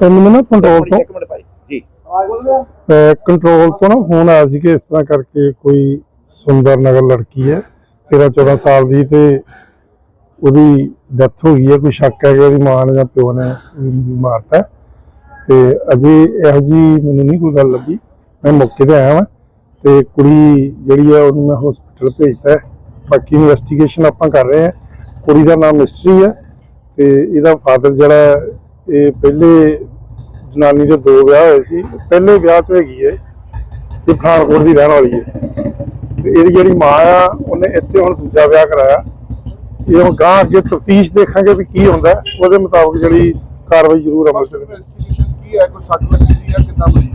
ਤੇ ਮੈਨੂੰ ਨਾ ਕੰਟਰੋਲ ਤੋਂ ਇੱਕ ਮਿੰਟ ਭਾਈ ਜੀ। ਕੰਟਰੋਲ ਤੋਂ ਨਾ ਫੋਨ ਆਇਆ ਸੀ ਕਿ ਇਸ ਤਰ੍ਹਾਂ ਕਰਕੇ ਕੋਈ ਸੁੰਦਰ ਨਗਰ ਲੜਕੀ ਹੈ 13 14 ਸਾਲ ਦੀ ਤੇ ਉਹਦੀ ਡੈਥ ਹੋ ਗਈ ਹੈ ਕੋਈ ਸ਼ੱਕ ਹੈ ਕਿ ਉਹਦੀ ਮਾਂ ਨੇ ਜਾਂ ਪਿਓ ਨੇ ਮਾਰਤਾ ਹੈ। ਤੇ ਅਜੇ ਇਹੋ ਜੀ ਮੈਨੂੰ ਨਹੀਂ ਕੋਈ ਗੱਲ ਲੱਗੀ। ਮੈਂ ਮੌਕੇ ਤੇ ਆਇਆ ਵਾਂ ਤੇ ਕੁੜੀ ਜਿਹੜੀ ਹੈ ਉਹਨੂੰ ਮੈਂ ਹਸਪੀਟਲ ਭੇਜਤਾ ਹੈ। ਬਾਕੀ ਇਨਵੈਸਟੀਗੇਸ਼ਨ ਆਪਾਂ ਕਰ ਰਹੇ ਹਾਂ। ਕੁੜੀ ਦਾ ਨਾਮ ਮਿਸਟਰੀ ਹੈ ਤੇ ਇਹਦਾ ਫਾਦਰ ਜਿਹੜਾ ਹੈ, ਇਹ ਪਹਿਲੇ ਜਨਾਨੀ ਦੇ ਦੋ ਵਿਆਹ ਹੋਏ ਸੀ। ਪਹਿਲੇ ਵਿਆਹ 'ਚ ਹੈਗੀ ਹੈ। ਇਹ ਪਠਾਨਕੋਟ ਦੀ ਰਹਿਣ ਵਾਲੀ ਹੈ। ਤੇ ਇਹਦੀ ਜਿਹੜੀ ਮਾਂ ਆ ਉਹਨੇ ਇੱਥੇ ਹੁਣ ਦੂਜਾ ਵਿਆਹ ਕਰਾਇਆ। ਇਹ ਹੁਣ ਗਾਂ ਅੱਗੇ ਤਫਤੀਸ਼ ਦੇਖਾਂਗੇ ਵੀ ਕੀ ਹੁੰਦਾ। ਉਹਦੇ ਮੁਤਾਬਕ ਜਿਹੜੀ ਕਾਰਵਾਈ ਜ਼ਰੂਰ ਅਮਲ ਚ। ਕੀ ਹੈ? ਕੋਈ ਸੱਟ ਲੱਗੀ ਹੈ ਬਣੀ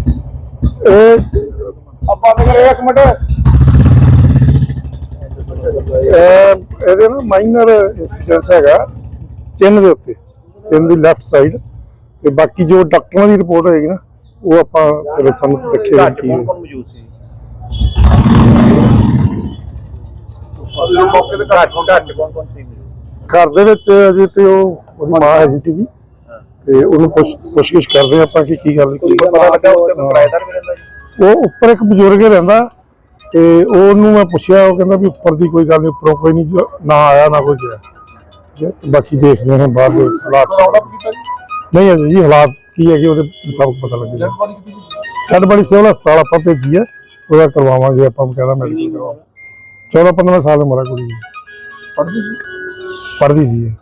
ਇਹ ਆਪਾਂ ਕਰੇ ਇੱਕ ਮਿੰਟ। ਇਹ- ਇਹਦੇ ਨਾ ਮਾਈਨਰ ਇਨਸੀਡੈਂਟਸ ਹੈਗਾ। ਚਿੰਨ ਦੇ ਉੱਤੇ। ਚਿੰਨ ਦੀ ਲੈਫਟ ਸਾਈਡ ਤੇ ਬਾਕੀ ਜੋ ਡਾਕਟਰਾਂ ਦੀ ਰਿਪੋਰਟ ਹੋਏਗੀ ਨਾ ਉਹ ਆਪਾਂ ਫਿਰ ਸਾਨੂੰ ਰੱਖੇ ਘੱਟ ਕੌਣ ਕੌਣ ਮੌਜੂਦ ਸੀ। ਮੌਕੇ ਤੇ ਘੱਟ ਘੱਟ ਕੌਣ ਕੌਣ ਸੀ ਮੌਜੂਦ? ਘਰ ਦੇ ਵਿੱਚ ਅਜੇ ਤੇ ਉਹ ਉਹਦੀ ਮਾਂ ਹੈਗੀ ਸੀਗੀ। ਤੇ ਉਹਨੂੰ ਪੁੱਛ ਪੁੱਛਗਿੱਛ ਕਰਦੇ ਹਾਂ ਆਪਾਂ ਕਿ ਕੀ ਗੱਲ ਕੀ ਪਤਾ ਲੱਗਾ ਉੱਤੇ ਕਿਰਾਏਦਾਰ ਵੀ ਰਹਿੰਦਾ ਜੀ ਉਹ ਉੱਪਰ ਇੱਕ ਬਜ਼ੁਰਗ ਹੀ ਰਹਿੰਦਾ ਤੇ ਉਹਨੂੰ ਮੈਂ ਪੁੱਛਿਆ ਉਹ ਕਹਿੰਦਾ ਵੀ ਉੱਪਰ ਦੀ ਕੋਈ ਗੱਲ ਨਹੀਂ ਉੱਪਰੋਂ ਕੋਈ ਨਹੀਂ ਨਾ ਆਇਆ ਨਾ ਕੋਈ ਗਿਆ। ਬਾਕੀ ਦੇਖਦੇ ਹਾਂ ਬਾਅਦ ਦੇ ਵਿੱਚ ਹਾਲਾਤ। ਨਹੀਂ ਅਜੇ ਜੀ ਹਾਲਾਤ ਕੀ ਹੈਗੇ ਉਹਦੇ ਮੁਤਾਬਕ ਪਤਾ ਲੱਗੇਗਾ ਡੈਡ ਬੜੀ ਸਿਵਲ ਹਸਪਤਾਲ ਆਪਾਂ ਭੇਜੀ ਹੈ ਉਹਦਾ ਕਰਵਾਵਾਂਗੇ ਆਪਾਂ ਕਹਿੰਦਾ ਮੈਡੀਕਲ ਕਰਵਾਵਾਂਗੇ 14 15 ਸਾਲ ਉਮਰ ਹੈ ਕੁੜੀ ਦੀ। ਪੜ੍ਹਦੀ ਸੀ? ਪੜ੍ਹਦੀ ਸੀ